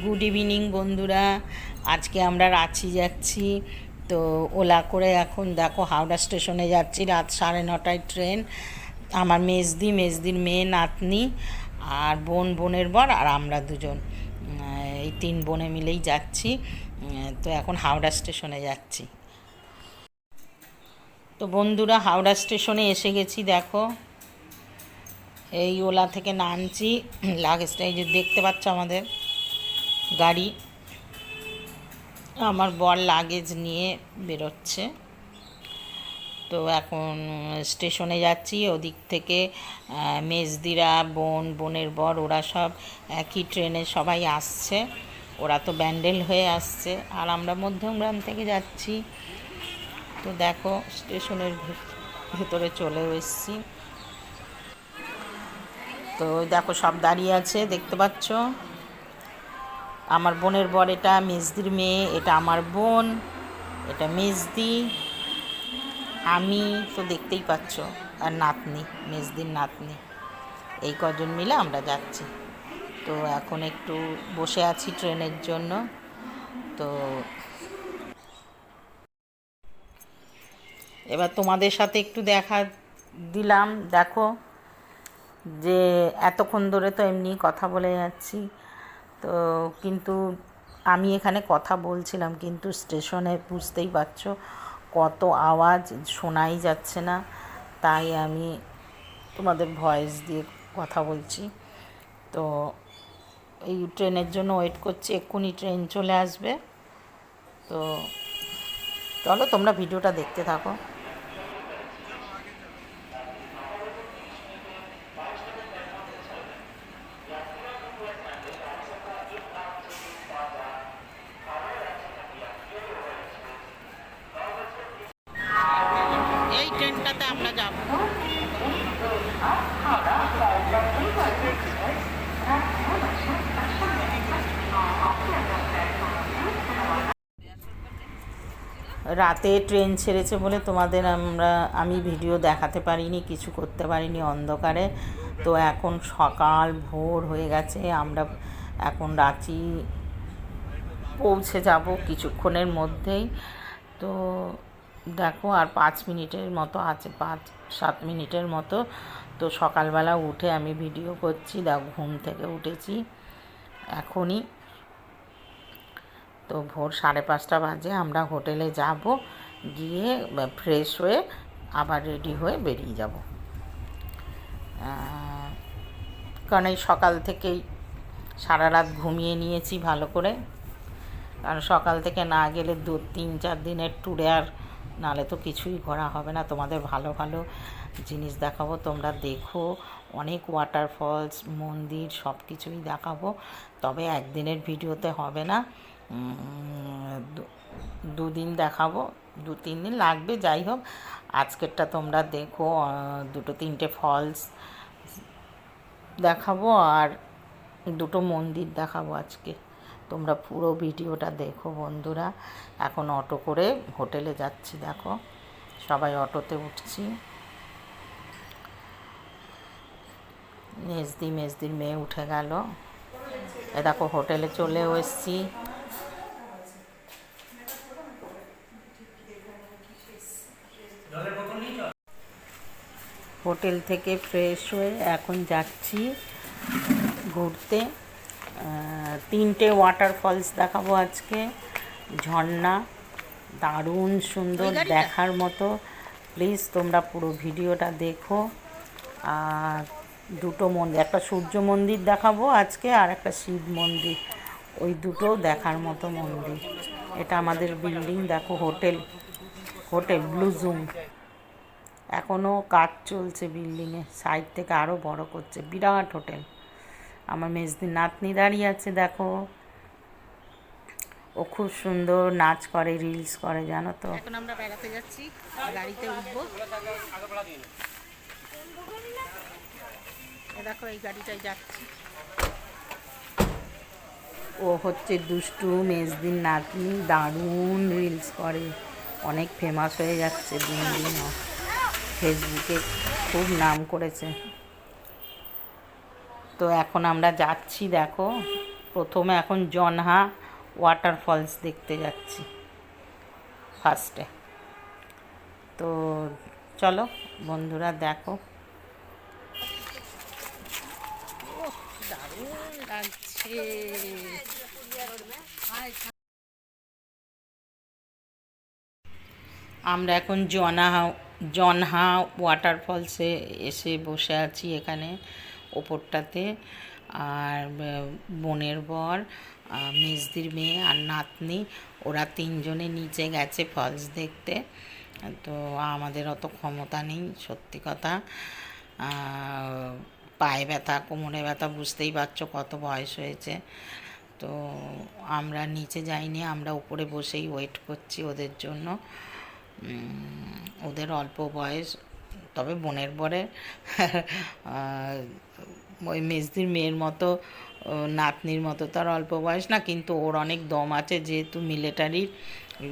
Good evening বন্ধুরা। আজকে আমরা রাঁচি যাচ্ছি। তো ওলা করে এখন দেখো হাওড়া স্টেশনে যাচ্ছি রাত সাড়ে নটায় ট্রেন। আমার মেজদি, মেজদির মেয়ে নাতনি আর বোন, বোনের বর আর আমরা দুজন। এই তিন বোনে মিলেই যাচ্ছি। তো এখন হাওড়া স্টেশনে যাচ্ছি। তো বন্ধুরা, হাওড়া স্টেশনে এসে গেছি, দেখো। এই ওলা থেকে নামছি। লাগেজটা এই যে দেখতে পাচ্ছ আমাদের। গাড়ি। আমার বর লাগেজ নিয়ে বেরোচ্ছে। তো এখন স্টেশনে যাচ্ছি। ওদিক থেকে মেজদিরা, বোন, বোনের বর, ওরা সব একই ট্রেনে সবাই আসছে। ওরা তো ব্যান্ডেল হয়ে আসছে। আর আমরা মধ্যমগ্রাম থেকে যাচ্ছি। তো দেখো, স্টেশনের ভেতরে চলে এসেছি। তো দেখো, সব দাঁড়িয়ে আছে, দেখতে পাচ্ছ? আমার বোনের বর এটা, মেজদির মেয়ে, এটা আমার বোন, এটা মেজদি। আমি তো দেখতেই পাচ্ছ, আর নাতনি, মেজদির নাতনি। এই কজন মিলে আমরা যাচ্ছি। তো এখন একটু বসে আছি ট্রেনের জন্য। তো এবার তোমাদের সাথে একটু দেখা দিলাম। দেখো যে এতক্ষণ ধরে তো এমনি কথা বলে যাচ্ছি। তো কিন্তু আমি এখানে কথা বলছিলাম, কিন্তু স্টেশনে বুঝতেই পারছ কত আওয়াজ, শোনাই যাচ্ছে না। তাই আমি তোমাদের ভয়েস দিয়ে কথা বলছি। তো এই ট্রেনের জন্য ওয়েট করছি, এক্ষুনি ট্রেন চলে আসবে। তো চলো তোমরা ভিডিওটা দেখতে থাকো। রাতে ট্রেন ছেড়েছে বলে তোমাদের আমরা, আমি ভিডিও দেখাতে পারিনি, কিছু করতে পারিনি অন্ধকারে। তো এখন সকাল ভোর হয়ে গেছে, আমরা এখন রাঁচি পৌঁছে যাব কিছুক্ষণের মধ্যেই। তো দেখো আর পাঁচ মিনিটের মতো আছে, পাঁচ সাত মিনিটের মতো। তো সকালবেলা উঠে আমি ভিডিও করছি, দেখো ঘুম থেকে উঠেছি। এখনই তো ভোর সাড়ে পাঁচটা বাজে আমরা হোটেলে যাব, গিয়ে ফ্রেশ হয়ে আবার রেডি হয়ে বেরিয়ে যাব। কারণ এই সকাল থেকেই সারা রাত ঘুমিয়ে নিয়েছি ভালো করে। কারণ সকাল থেকে না গেলে দু, তিন, চার দিনের ট্যুরে আর নালে তো কিছুই ঘোরা হবে না। তোমাদের ভালো ভালো জিনিস দেখাবো, তোমরা দেখো। অনেক ওয়াটারফলস মন্দির সব কিছুই দেখাবো। তবে একদিনের ভিডিওতে হবে না। দুদিন দেখাবো, দু, তিন দিন লাগবে, যাই হোক। আজকেরটা তোমরা দেখো দুটো তিনটে ফলস দেখাবো আর দুটো মন্দির দেখাবো আজকে। তোমরা পুরো ভিডিওটা দেখো বন্ধুরা। এখন অটো করে হোটেলে যাচ্ছি, দেখো। সবাই অটোতে উঠছি। মেজদি, মেজদির মেয়ে উঠে গেল। এ দেখো, হোটেলে চলেও এসছি। হোটেল থেকে ফ্রেশ হয়ে এখন যাচ্ছি ঘুরতে। তিনটে ওয়াটারফলস দেখাবো আজকে। ঝর্ণা দারুণ সুন্দর দেখার মতো। প্লিজ তোমরা পুরো ভিডিওটা দেখো। আর দুটো মন্দির একটা সূর্য মন্দির দেখাবো আজকে আর একটা শিব মন্দির। ওই দুটো দেখার মতো মন্দির। এটা আমাদের বিল্ডিং দেখো হোটেল। হোটেল ব্লু জুম এখনও কাজ চলছে বিল্ডিংয়ে সাইড থেকে আরও বড় করছে বিরাট হোটেল। আমার মেজদি নাতনি দাঁড়িয়ে আছে দেখো। ও খুব সুন্দর নাচ করে রিলস করে জানো তো। এখন আমরা বেড়াতে যাচ্ছি গাড়িতে উঠবো। দেখো এই গাড়িটাই যাচ্ছি। ও হচ্ছে দুষ্টু মেজদিন নাতনি দারুণ রিলস করে। অনেক ফেমাস হয়ে যাচ্ছে দিন দিন। ফেসবুকে খুব নাম করেছে। তো এখন আমরা যাচ্ছি, দেখো। প্রথমে এখন জনহা ওয়াটারফলস দেখতে যাচ্ছি ফার্স্টে তো চলো বন্ধুরা, দেখো। আমরা এখন জনহা জনহা ওয়াটারফলসে এসে বসে আছি এখানে, ওপরটাতে। আর বোনের বর মেজদির মেয়ে আর নাতনি, ওরা তিনজনে নিচে গেছে ফলস দেখতে। তো আমাদের অত ক্ষমতা নেই, সত্যি কথা। পায়ে ব্যথা, কোমরে ব্যথা, বুঝতেই পারছ কত বয়স হয়েছে। তো আমরা নিচে যাইনি, আমরা উপরে বসেই ওয়েট করছি ওদের জন্য। ওদের অল্প বয়স, তবে বোনের পরে ওই মেজদির মেয়ের মতো নাতনির মতো তার অল্প বয়স না, কিন্তু ওর অনেক দম আছে, যেহেতু মিলিটারির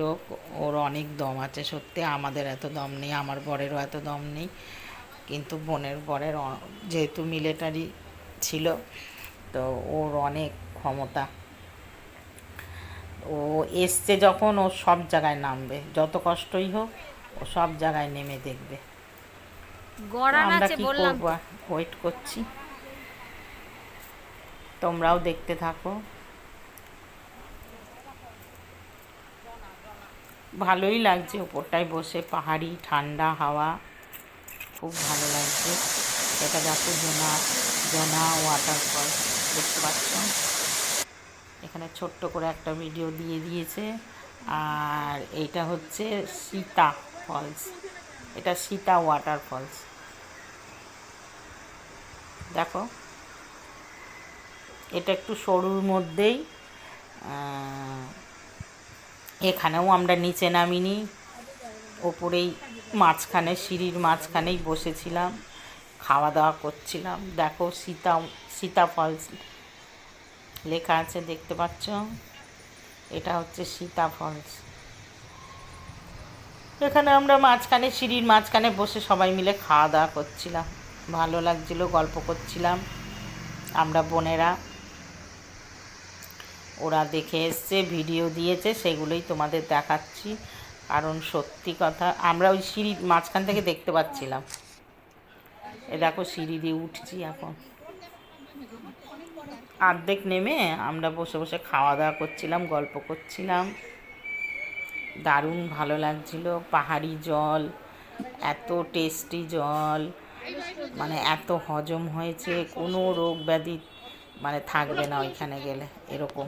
লোক, ওর অনেক দম আছে, সত্যি আমাদের এত দম নেই, আমার বরেরও এত দম নেই, কিন্তু বোনের বরের যেহেতু মিলিটারি ছিল, তো ওর অনেক ক্ষমতা। ও এসছে যখন ও সব জায়গায় নামবে যত কষ্টই হোক ও সব জায়গায় নেমে দেখবে। আমরা কি করব? ওয়েট করছি। তোমরাও দেখতে থাকো। ভালোই লাগছে ওপরটায় বসে পাহাড়ি ঠান্ডা হাওয়া। খুব ভালো লাগছে। এটা যাচ্ছে জোনা জোনা ওয়াটারফল দেখতে পাচ্ছ? এখানে ছোট্ট করে একটা ভিডিও দিয়ে দিয়েছে। আর এইটা হচ্ছে সীতা ফলস এটা সীতা ওয়াটার ফলস দেখো, এটা একটু সরুর মধ্যেই এখানেও আমরা নিচে নামিনি। ওপরেই মাঝখানে, সিঁড়ির মাঝখানেই বসেছিলাম। খাওয়া দাওয়া করছিলাম। দেখো, সীতা সীতা ফলস লেখা আছে, দেখতে পাচ্ছ? এটা হচ্ছে সীতা ফলস। এখানে আমরা মাঝখানে, সিঁড়ির মাঝখানে বসে সবাই মিলে খাওয়া দাওয়া করছিলাম। ভালো লাগছিল, গল্প করছিলাম। আমরা বোনেরা, ওরা দেখে এসছে, ভিডিও দিয়েছে, সেগুলোই তোমাদের দেখাচ্ছি। কারণ সত্যি কথা, আমরা ওই সিঁড়ির মাঝখান থেকে দেখতে পাচ্ছিলাম। এ দেখো, সিঁড়ি দিয়ে উঠছি এখন। অর্ধেক নেমে আমরা বসে বসে খাওয়া দাওয়া করছিলাম, গল্প করছিলাম। দারুণ ভালো লাগছিল, পাহাড়ি জল, এত টেস্টি জল মানে এত হজম হয়েছে, কোনো রোগ ব্যাধি মানে থাকবে না ওইখানে গেলে, এরকম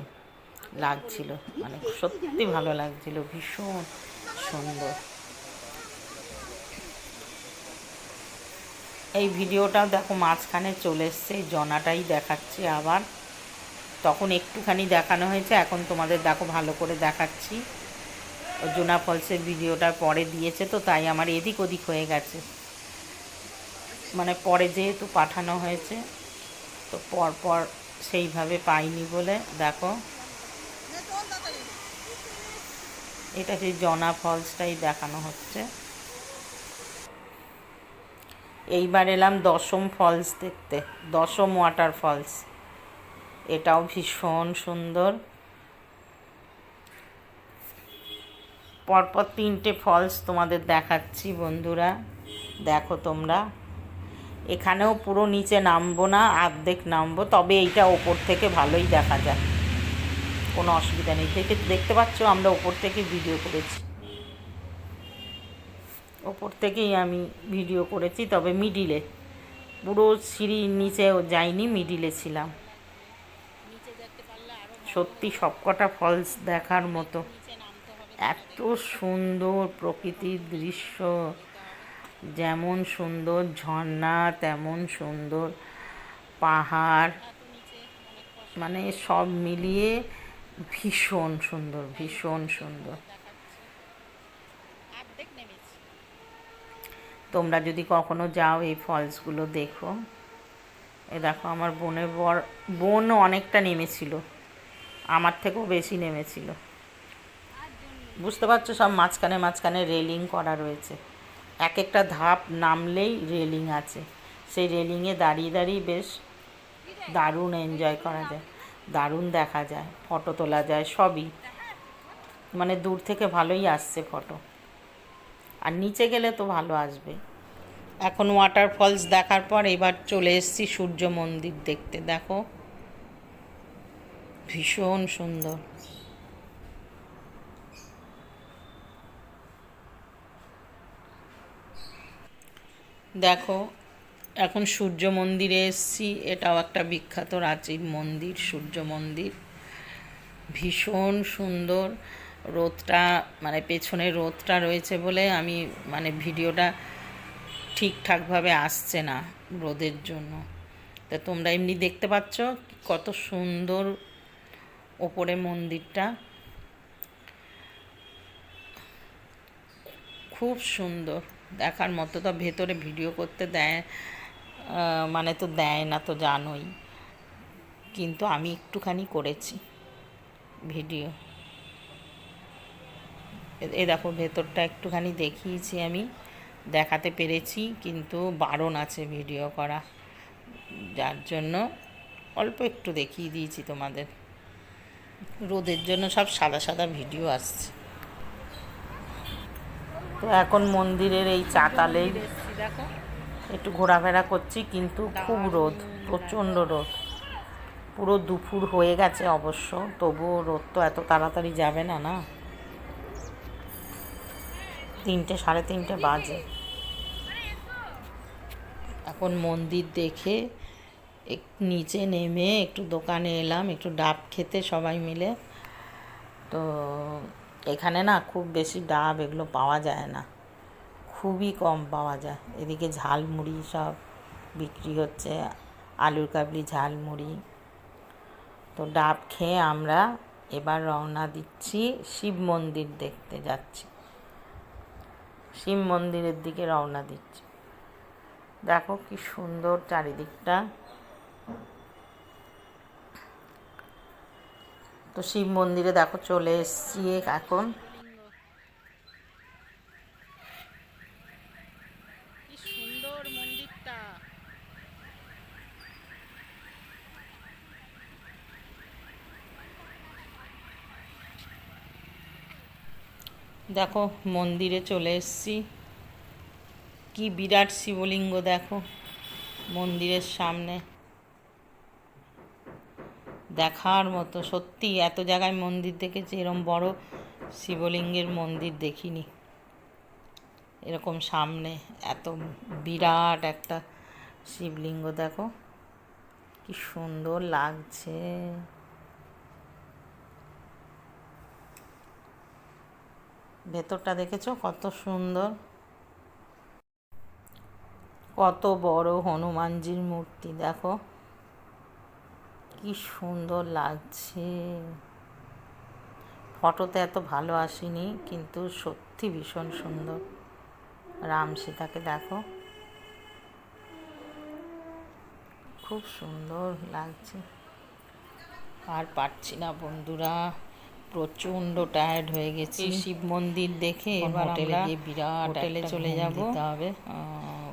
লাগছিল মানে সত্যি ভালো লাগছিল, ভীষণ সুন্দর। এই ভিডিওটাও দেখো মাঝখানে চলে এসছে জনাটাই দেখাচ্ছে আবার। তখন একটুখানি দেখানো হয়েছে, এখন তোমাদের দেখো ভালো করে দেখাচ্ছি। জোনা ফলসের ভিডিওটা পরে দিয়েছে তো, তাই আমার এদিক ওদিক হয়ে গেছে। মানে পরে যেহেতু পাঠানো হয়েছে, তো পর পর সেইভাবে পাইনি বলে, দেখো। এটা সেই জনা ফলসটাই দেখানো হচ্ছে। এইবার এলাম দশম ফলস দেখতে, দশম ওয়াটার ফলস এটাও ভীষণ সুন্দর। পরপর তিনটে ফলস তোমাদের দেখাচ্ছি বন্ধুরা। দেখো তোমরা। এখানেও পুরো নিচে নামবো না, অর্ধেক নামবো, তবে এইটা ওপর থেকে ভালোই দেখা যায়। কোনো অসুবিধা নেই। দেখে, দেখতে পাচ্ছ, আমরা ওপর থেকে ভিডিও করেছি। ওপর থেকেই আমি ভিডিও করেছি, তবে মিডিলে পুরো সিঁড়ির নিচেও যাইনি মিডিলে ছিলাম। সত্যি সবকটা ফলস দেখার মতো। এত সুন্দর প্রকৃতির দৃশ্য, যেমন সুন্দর ঝর্ণা, তেমন সুন্দর পাহাড় মানে সব মিলিয়ে ভীষণ সুন্দর ভীষণ সুন্দর। তোমরা যদি কখনো যাও এই ফলসগুলো দেখো। এ দেখো, আমার বোনের বর, বোন অনেকটা নেমেছিল। আমার থেকেও বেশি নেমেছিল। বুঝতে পারছ? সব মাঝখানে মাঝখানে রেলিং করা রয়েছে। এক একটা ধাপ নামলেই রেলিং আছে। সেই রেলিংয়ে দাঁড়িয়ে দাঁড়িয়ে বেশ দারুণ এনজয় করা যায়। দারুণ দেখা যায়। ফটো তোলা যায়, সবই। মানে দূর থেকে ভালোই আসছে ফটো আর নিচে গেলে তো ভালো আসবে। এখন ওয়াটারফলস দেখার পর এবার চলে এসেছি সূর্য মন্দির দেখতে। দেখো। ভীষণ সুন্দর। দেখো, এখন সূর্য মন্দিরে এসেছি, এটাও একটা বিখ্যাত প্রাচীন মন্দির, সূর্য মন্দির। ভীষণ সুন্দর, রোদটা মানে পেছনে রোদটা রয়েছে বলে আমি মানে ভিডিওটা ঠিকঠাকভাবে আসছে না রোদের জন্য। তা তোমরা এমনি দেখতে পাচ্ছ কত সুন্দর ওপরে মন্দিরটা। খুব সুন্দর। দেখার মতো তো ভেতরে ভিডিও করতে দেয় মানে তো দেয় না তো জানোই। কিন্তু আমি একটুখানি করেছি ভিডিও এ- দেখো ভেতরটা একটুখানি দেখিয়েছি আমি। দেখাতে পেরেছি, কিন্তু বারণ আছে ভিডিও করা। যার জন্য অল্প একটু দেখিয়ে দিয়েছি তোমাদের। রোদের জন্য সব সাদা সাদা ভিডিও আসছে। তো এখন মন্দিরের এই চাতালেই একটু ঘোরাফেরা করছি কিন্তু খুব রোদ। প্রচণ্ড রোদ। পুরো দুপুর হয়ে গেছে অবশ্য তবুও রোদ তো এত তাড়াতাড়ি যাবে না না? তিনটে সাড়ে তিনটে বাজে। এখন মন্দির দেখে এক, নিচে নেমে একটু দোকানে এলাম, একটু ডাব খেতে সবাই মিলে। তো এখানে না খুব বেশি ডাব এগুলো পাওয়া যায় না। খুবই কম পাওয়া যায়। এদিকে ঝালমুড়ি সব বিক্রি হচ্ছে, আলুর কাবলি, ঝালমুড়ি। তো ডাব খেয়ে আমরা এবার রওনা দিচ্ছি শিব মন্দির দেখতে যাচ্ছি। শিব মন্দিরের দিকে রওনা দিচ্ছি। দেখো কি সুন্দর চারিদিকটা। তো শিব মন্দিরে দেখো চলে এসছি এখন। দেখো মন্দিরে চলে এসছি। কি বিরাট শিবলিঙ্গ দেখো মন্দিরের সামনে। দেখার মতো। সত্যি, এত জায়গায় মন্দির দেখেছি এরকম বড় শিবলিঙ্গের মন্দির দেখিনি। এরকম সামনে এত বিরাট একটা শিবলিঙ্গ, দেখো। কি সুন্দর লাগছে। ভেতরটা দেখেছ? কত সুন্দর। কত বড় হনুমানজির মূর্তি, দেখো। কি সুন্দর লাগছে। ফটোতে এত ভালো আসেনি কিন্তু সত্যি ভীষণ সুন্দর। রাম সীতাকে দেখো। খুব সুন্দর লাগছে। আর পারছি না বন্ধুরা প্রচণ্ড টায়ার্ড হয়ে গেছি। শিব মন্দির দেখে এবার হোটেলে গিয়ে বিরাট হোটেলে চলে যাব। হবে।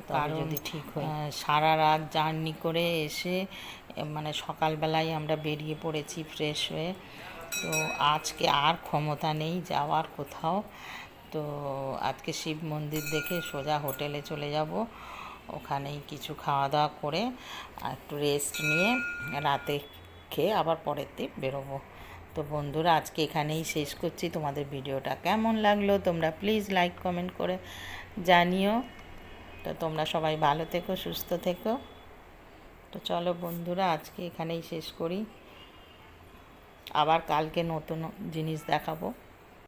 কারণ যদি ঠিক হয়। সারা রাত জার্নি করে এসে মানে সকালবেলায় আমরা বেরিয়ে পড়েছি ফ্রেশ হয়ে। তো আজকে আর ক্ষমতা নেই যাওয়ার কোথাও। তো আজকে শিব মন্দির দেখে সোজা হোটেলে চলে যাব। ওখানেই কিছু খাওয়া দাওয়া করে আর একটু রেস্ট নিয়ে রাতে খেয়ে আবার পরের দিন বেরোবো। তো বন্ধুরা, আজকে এখানেই শেষ করছি। তোমাদের ভিডিওটা কেমন লাগল তোমরা প্লিজ লাইক কমেন্ট করে জানিও। তো তোমরা সবাই ভালো থেকো, সুস্থ থেকো। তো চলো বন্ধুরা আজকে এখানেই শেষ করি। আবার কালকে নতুন জিনিস দেখাবো।